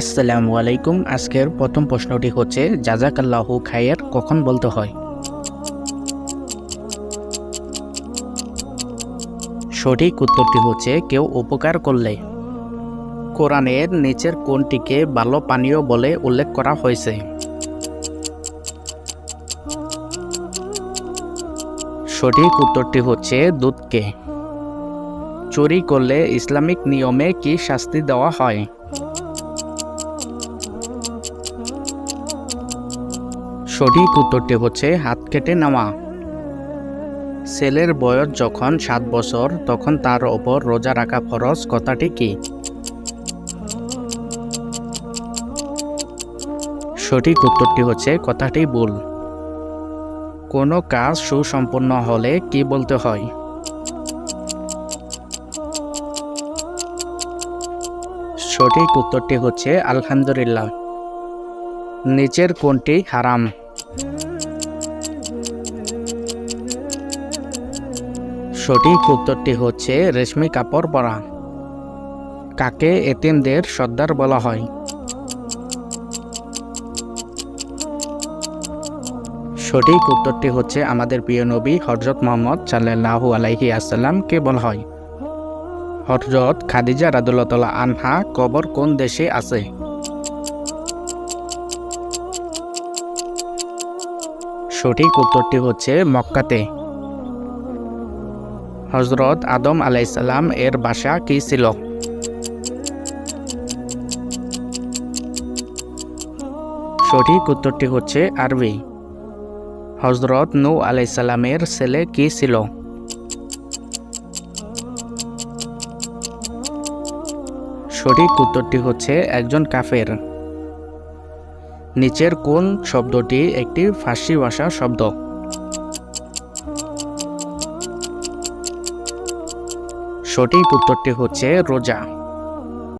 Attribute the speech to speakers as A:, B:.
A: আসসালামু আলাইকুম। আজকের প্রথম প্রশ্নটি হচ্ছে, জাজাকাল্লাহু খায়ের কখন বলতে হয়? সঠিক উত্তরটি হচ্ছে, কেউ উপকার করলে। কোরআনের নিচের কোনটিকে ভালো পানীয় বলে উল্লেখ করা হয়েছে? সঠিক উত্তরটি হচ্ছে, দুধকে। চুরি করলে ইসলামিক নিয়মে কি শাস্তি দেওয়া হয়? সঠিক উত্তরটি হচ্ছে হাত কেটে নেওয়া। ছেলের বয়স যখন সাত বছর, তখন তার ওপর রোজা রাখা ফরজ কথাটি কি? সঠিক উত্তরটি হচ্ছে কথাটি ভুল। কোনো কাজ সুসম্পন্ন হলে কি বলতে হয়? সঠিক উত্তরটি হচ্ছে আলহামদুলিল্লাহ। নিচের কোনটি হারাম? সঠিক উত্তরটি হচ্ছে রেশমি কাপড় পরা। কাকে এতিমদের সর্দার বলা হয়? সঠিক উত্তরটি হচ্ছে আমাদের প্রিয় নবী হজরত মোহাম্মদ সাল্লাহু আলাইহি আসাল্লামকে বলা হয়। হজরত খাদিজা রাদুল্লাহ আনহা কবর কোন দেশে আছে? সঠিক উত্তরটি হচ্ছে মক্কাতে। হজরত আদম আলাইসাল্লাম এর বাসা কি ছিল? সঠিক উত্তরটি হচ্ছে আরবি। হজরত নু আলাইসাল্লামের ছেলে কি ছিল? সঠিক উত্তরটি হচ্ছে একজন কাফের। নিচের কোন শব্দটি একটি ফার্সি ভাষা শব্দ? সঠিক উত্তরটি হচ্ছে রোজা।